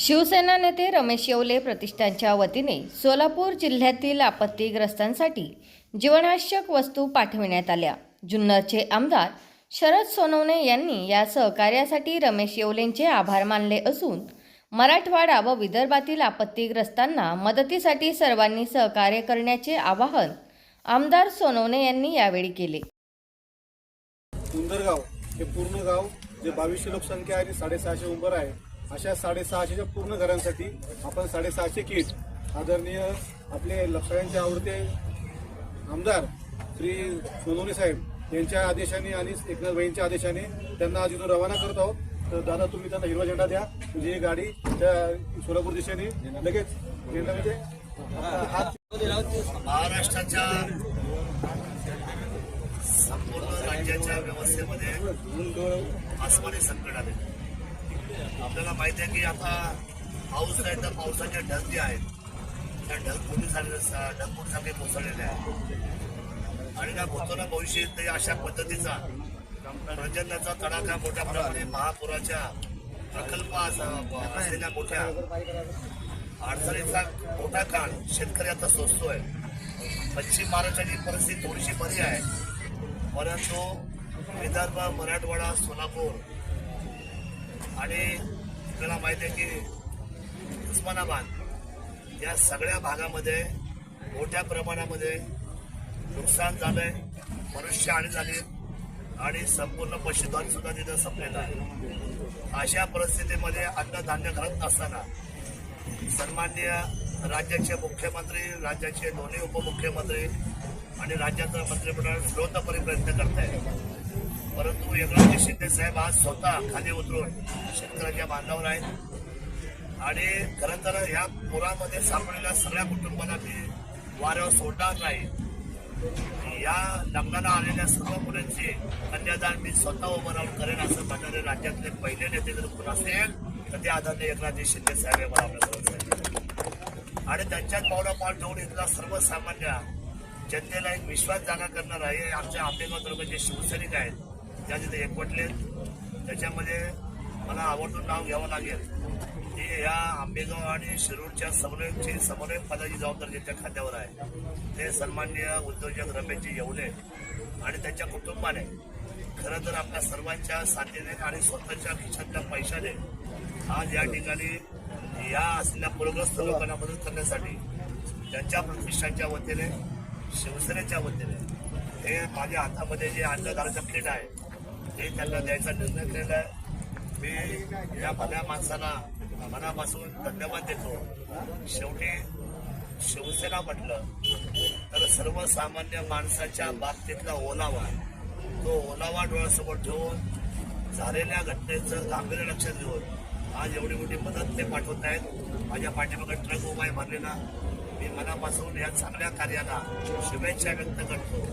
शिवसेना नेते रमेश येवले प्रतिष्ठानच्या वतीने सोलापूर जिल्ह्यातील आपत्तीग्रस्तांसाठी जीवनावश्यक वस्तू पाठविण्यात आल्या. जुन्नरचे आमदार शरद सोनवणे यांनी या सहकार्यासाठी रमेश येवलेंचे आभार मानले असून मराठवाडा व विदर्भातील आपत्तीग्रस्तांना मदतीसाठी सर्वांनी सहकार्य करण्याचे आवाहन आमदार सोनवणे यांनी यावेळी केले. सुंदरगाव हे पूर्ण गाव जे बावीसशे लोकसंख्या आहे आणि साडेसहाशे उंबर आहे अशा साडेसहाशेच्या पूर्ण घरांसाठी आपण साडेसहाशे किट आदरणीय आपले सगळ्यांचे आवडते आमदार श्री सोनवणे साहेब यांच्या आदेशाने आणि एकनाथ भाईंच्या आदेशाने त्यांना आज इथून रवाना करत आहोत. तर दादा तुम्ही त्यांना हिरवा झेंडा द्या. म्हणजे ही गाडी त्या सोलापूर दिशेने लगेच झेंडा म्हणजे महाराष्ट्राच्या संपूर्ण राज्याच्या व्यवस्थेमध्ये आसमानी संकट आले. आपल्याला माहिती आहे की आता पाऊस आहे तर पावसाच्या ढग जे आहेत. त्या ढगफुटी ढग ढगफुटीसारखे कोसळलेले आहेत? आणि त्या भूतोना भविष्यात अशा पद्धतीचा पर्जन्याचा तडाखा मोठ्या प्रमाणे महापुराच्या प्रकल्प असलेल्या मोठ्या अडचणीचा मोठा काळ शेतकरी आता सोसतोय. पश्चिम महाराष्ट्राची परिस्थिती थोडीशी बरी आहे. परंतु विदर्भ मराठवाडा सोलापूर आणि आपल्याला माहिती आहे की उस्मानाबाद या सगळ्या भागामध्ये मोठ्या प्रमाणामध्ये नुकसान झालंय मनुष्यहानी झाली आणि संपूर्ण पशुधन सुद्धा तिथं संपलेलं आहे. अशा परिस्थितीमध्ये अन्नधान्य घालत नसताना सन्माननीय राज्याचे मुख्यमंत्री राज्याचे दोन्ही उपमुख्यमंत्री आणि राज्याचं मंत्रिमंडळ सर्वतोपरी प्रयत्न करत आहे परंतु एकनाथजी शिंदे साहेब आज स्वतः खाली उतरून शेतकऱ्याच्या बांधावर आहेत. आणि खरं तर ह्या पुरामध्ये सापडलेल्या सगळ्या कुटुंबांना मी वाऱ्यावर सोडणार नाही. या लग्नाला आलेल्या सर्व मुलांचे कन्यादान मी स्वतः उभं राहून करेन असं म्हणणारे राज्यातले पहिले नेते जर कोण असेल तर ते आदरणीय एकनाथजी शिंदे साहेब हे मला आणि त्यांच्यात पावला पाठ ठेवून इथला सर्वसामान्य जनतेला एक विश्वास जागा करणार आहे. आमच्या आंबेगाव तालुक्याचे शिवसैनिक आहेत. त्या तिथे एकवटले. त्याच्यामध्ये मला आवर्जून नाव घ्यावं लागेल. की या आंबेगाव आणि शिरूरच्या समन्वयकची समन्वय पदाची जबाबदारी ज्यांच्या खात्यावर आहे. ते सन्माननीय उद्योजक रमेशजी येवले आणि त्यांच्या कुटुंबाने खरं तर आपल्या सर्वांच्या साथीने आणि स्वतःच्या खिशातल्या पैशाने आज या ठिकाणी या असलेल्या पूरग्रस्त लोकांना मदत करण्यासाठी त्यांच्या प्रतिष्ठानच्या वतीने शिवसेनेच्या वतीने हे माझ्या हातामध्ये जे अन्नदानाचं प्लेट आहे हे त्यांना द्यायचा निर्णय केलेला आहे. मी या भल्या माणसाला मनापासून धन्यवाद देतो. शेवटी शिवसेना म्हटलं तर सर्वसामान्य माणसाच्या बाबतीतला ओलावा तो ओलावा डोळ्यासमोर ठेवून झालेल्या घटनेचं गांभीर्य लक्षात घेऊन आज एवढी मोठी मदत ते पाठवत आहेत. माझ्या पाठीमागे ट्रक उभा आहे भरलेला. मी मनापासून या चांगल्या कार्याला शुभेच्छा व्यक्त करतो.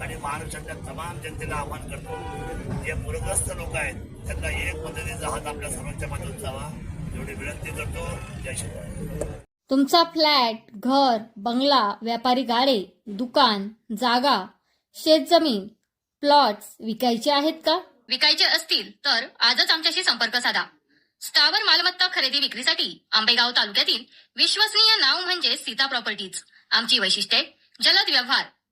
आणि महाराष्ट्रातल्या तमाम जनतेला आवाहन करतो. जे पूरग्रस्त लोक आहेत त्यांना एक मदतीचा हात आपल्या सर्वांच्या मदत जावा एवढी विनंती करतो. जय श्रीराम तुमचा फ्लॅट घर बंगला व्यापारी गाडे दुकान जागा शेतजमीन प्लॉट्स विकायचे आहेत का? विकायचे असतील तर आजच आमच्याशी संपर्क साधा. स्थावर मालमत्ता खरेदी विक्रीसाठी आंबेगाव तालुक्यातील विश्वसनीय नाव म्हणजे सीता प्रॉपर्टीज. आमची वैशिष्ट्ये जलद व्यवहार